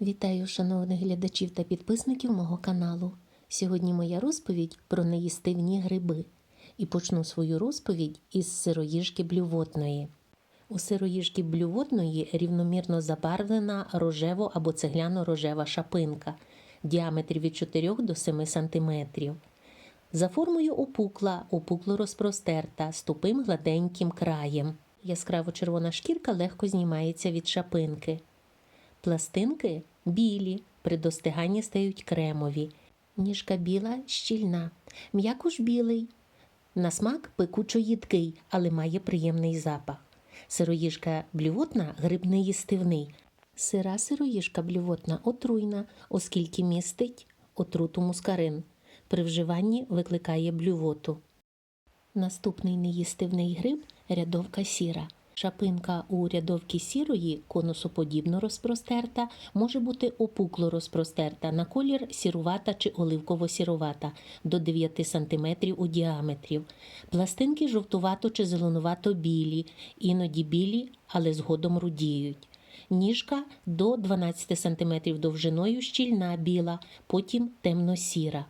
Вітаю шановних глядачів та підписників мого каналу. Сьогодні моя розповідь про неїстивні гриби. І почну свою розповідь із сироїжки блювотної. У сироїжки блювотної рівномірно забарвлена рожево або цегляно-рожева шапинка в діаметрі від 4 до 7 см. За формою опукла, опукло розпростерта з тупим гладеньким краєм. Яскраво червона шкірка легко знімається від шапинки. Пластинки білі, при достиганні стають кремові. Ніжка біла, щільна, м'якуш білий. На смак пекучо їдкий, але має приємний запах. Сироїжка блювотна гриб неїстивний. Сира сироїжка блювотна отруйна, оскільки містить отруту мускарин. При вживанні викликає блювоту. Наступний неїстивний гриб рядовка сіра. Шапинка у рядовки сірої, конусоподібно розпростерта, може бути опукло розпростерта на колір сірувата чи оливково-сірувата до 9 см у діаметрі. Пластинки жовтувато чи зеленувато білі, іноді білі, але згодом рудіють. Ніжка до 12 см довжиною щільна біла, потім темно-сіра.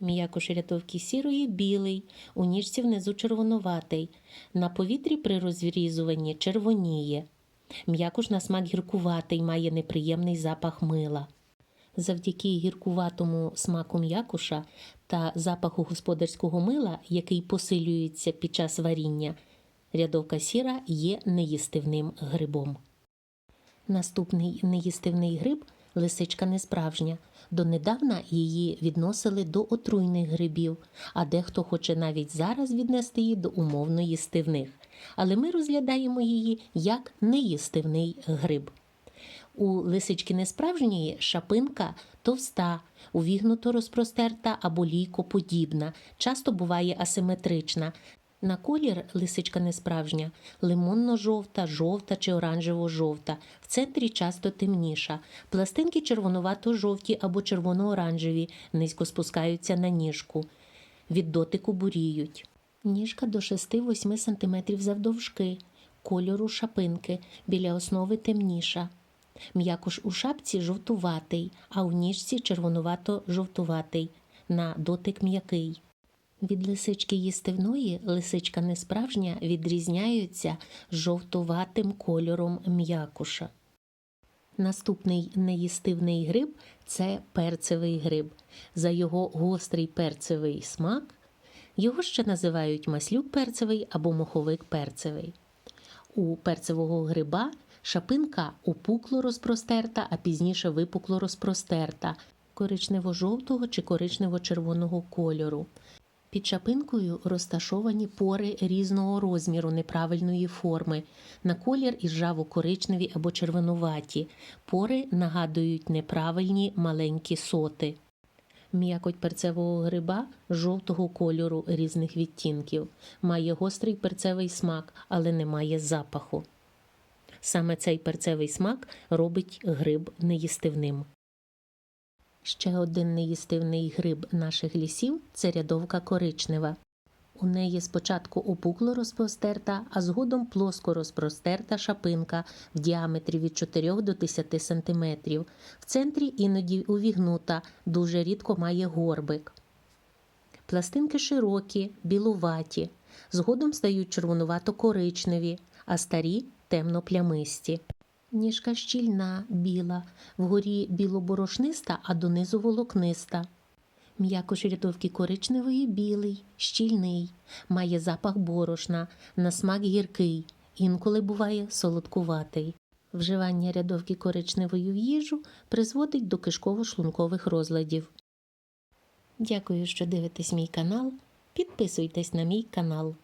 М'якош рятовки сірої білий, у ніжці внизу червонуватий. На повітрі при розрізуванні червоніє. М'якош на смак гіркуватий, має неприємний запах мила. Завдяки гіркуватому смаку м'якуша та запаху господарського мила, який посилюється під час варіння, рядовка сіра є неїстивним грибом. Наступний неїстивний гриб лисичка несправжня. Донедавна її відносили до отруйних грибів, а дехто хоче навіть зараз віднести її до умовно їстивних. Але ми розглядаємо її як неїстивний гриб. У лисички несправжньої шапинка товста, увігнуто розпростерта або лійкоподібна, часто буває асиметрична. На колір лисичка несправжня, лимонно-жовта, жовта чи оранжево-жовта, в центрі часто темніша. Пластинки червонувато-жовті або червоно-оранжеві, низько спускаються на ніжку. Від дотику буріють. Ніжка до 6-8 см завдовжки, кольору шапинки, біля основи темніша. М'якуш у шапці жовтуватий, а у ніжці червонувато-жовтуватий, на дотик м'який. Від лисички їстивної лисичка несправжня відрізняються жовтуватим кольором м'якуша. Наступний неїстивний гриб це перцевий гриб. За його гострий перцевий смак його ще називають маслюк перцевий або моховик перцевий. У перцевого гриба шапинка опукло розпростерта, а пізніше випукло розпростерта, коричнево-жовтого чи коричнево-червоного кольору. Під шапинкою розташовані пори різного розміру неправильної форми, на колір іржаво-коричневі або червонуваті. Пори нагадують неправильні маленькі соти. М'якоть перцевого гриба жовтого кольору різних відтінків, має гострий перцевий смак, але не має запаху. Саме цей перцевий смак робить гриб неїстивним. Ще один неїстивний гриб наших лісів це рядовка коричнева. У неї спочатку опукло розпростерта, а згодом плоско розпростерта шапинка в діаметрі від 4 до 10 см. В центрі іноді увігнута, дуже рідко має горбик. Пластинки широкі, білуваті, згодом стають червонувато-коричневі, а старі темно-плямисті. Ніжка щільна, біла, вгорі білоборошниста, а донизу волокниста. М'якош рядовки коричневої білий, щільний, має запах борошна, на смак гіркий, інколи буває солодкуватий. Вживання рядовки коричневої в їжу призводить до кишково-шлункових розладів. Дякую, що дивитесь мій канал. Підписуйтесь на мій канал.